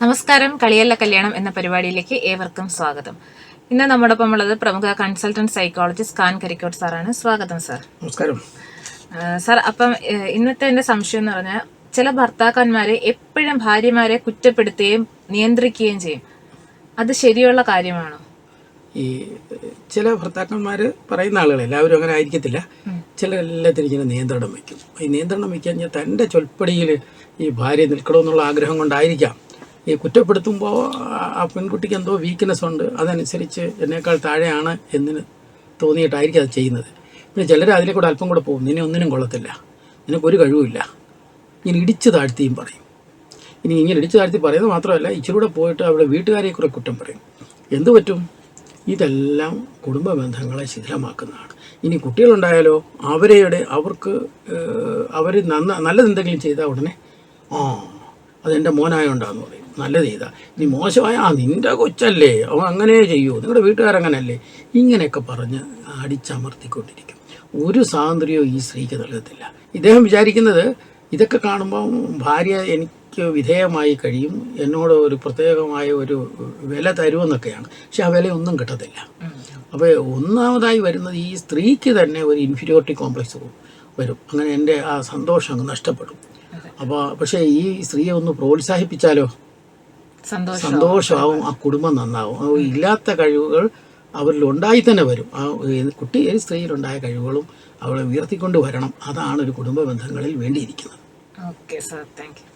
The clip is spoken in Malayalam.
നമസ്കാരം. കളിയല്ല കല്യാണം എന്ന പരിപാടിയിലേക്ക് ഏവർക്കും സ്വാഗതം. ഇന്ന് നമ്മോടൊപ്പം ഉള്ളത് പ്രമുഖ കൺസൾട്ടന്റ് സൈക്കോളജിസ്റ്റ് ഖാൻ കരിക്കോട്ട് സാറാണ്. സ്വാഗതം സാർ. നമസ്കാരം. സാർ അപ്പം ഇന്നത്തെ എന്റെ സംശയം എന്ന് പറഞ്ഞാൽ ചില ഭർത്താക്കന്മാരെ എപ്പോഴും ഭാര്യമാരെ കുറ്റപ്പെടുത്തുകയും നിയന്ത്രിക്കുകയും ചെയ്യും. അത് ശരിയുള്ള കാര്യമാണോ? ഈ ചില ഭർത്താക്കന്മാർ പറയുന്ന ആളുകൾ എല്ലാവരും അങ്ങനെ ആയിരിക്കത്തില്ല. ചിലരെല്ലാത്തിനും ഇങ്ങനെ നിയന്ത്രണം വയ്ക്കും. ഈ നിയന്ത്രണം വയ്ക്കാൻ തന്റെ ചൊൽപ്പടിയിൽ ഈ ഭാര്യ നിൽക്കണമെന്നുള്ള ആഗ്രഹം കൊണ്ടായിരിക്കാം. ഈ കുറ്റപ്പെടുത്തുമ്പോൾ ആ- പെൺകുട്ടിക്ക് എന്തോ വീക്ക്നെസ് ഉണ്ട്. അതനുസരിച്ച് എന്നേക്കാൾ താഴെയാണ് എന്ന് തോന്നിയിട്ടായിരിക്കും അത് ചെയ്യുന്നത്. പിന്നെ ചിലർ അതിലെ കൂടെ അല്പം കൂടെ പോകും. നിന്നെ ഒന്നിനും കൊള്ളത്തില്ല. നിനക്കൊരു കഴിവുമില്ല. ഇങ്ങനെ ഇടിച്ചു താഴ്ത്തിയും പറയും. ഇനി ഇങ്ങനെ ഇടിച്ചു താഴ്ത്തി പറയുന്നത് മാത്രമല്ല ഇച്ചിരി കൂടെ പോയിട്ട് അവിടെ വീട്ടുകാരെ കുറെ കുറ്റം പറയും. എന്തു പറ്റും? ഇതെല്ലാം കുടുംബ ബന്ധങ്ങളെ ശിഥിലമാക്കുന്നതാണ്. ഇനി കുട്ടികളുണ്ടായാലോ? അവരെയുടെ അവർക്ക് അവർ നന്ന നല്ലതെന്തെങ്കിലും ചെയ്താൽ ഉടനെ ആ അതെന്റെ മോനായോണ്ടാന്ന് പറയും. നല്ലത് ചെയ്താൽ നീ മോശമായ ആ നിന്റെ കൊച്ചല്ലേ അവൻ അങ്ങനെ ചെയ്യൂ. നിങ്ങളുടെ വീട്ടുകാരങ്ങനല്ലേ? ഇങ്ങനെയൊക്കെ പറഞ്ഞ് അടിച്ചമർത്തിക്കൊണ്ടിരിക്കും. ഒരു സ്വാതന്ത്ര്യവും ഈ സ്ത്രീക്ക് നൽകത്തില്ല. ഇദ്ദേഹം വിചാരിക്കുന്നത് ഇതൊക്കെ കാണുമ്പം ഭാര്യ എനിക്ക് വിധേയമായി കഴിയും എന്നോട് ഒരു പ്രത്യേകമായ ഒരു വില തരുമെന്നൊക്കെയാണ്. പക്ഷെ ആ വിലയൊന്നും കിട്ടത്തില്ല. അപ്പോൾ ഒന്നാമതായി വരുന്നത് ഈ സ്ത്രീക്ക് തന്നെ ഒരു ഇൻഫീരിയോറിറ്റി കോംപ്ലക്സ് വരും. അങ്ങനെ എന്റെ ആ സന്തോഷം അങ്ങ് നഷ്ടപ്പെടും. അപ്പോൾ പക്ഷേ ഈ സ്ത്രീയെ ഒന്ന് പ്രോത്സാഹിപ്പിച്ചാലോ? സന്തോഷമാവും ആ കുടുംബം നന്നാവും. ഇല്ലാത്ത കഴിവുകൾ അവരിൽ ഉണ്ടായി തന്നെ വരും. ആ കുട്ടി ഏത് സ്ത്രീയിലുണ്ടായ കഴിവുകളും അവളെ ഉയർത്തിക്കൊണ്ട് വരണം. അതാണ് ഒരു കുടുംബ ബന്ധങ്ങളിൽ വേണ്ടിയിരിക്കുന്നത്. Okay sir thank you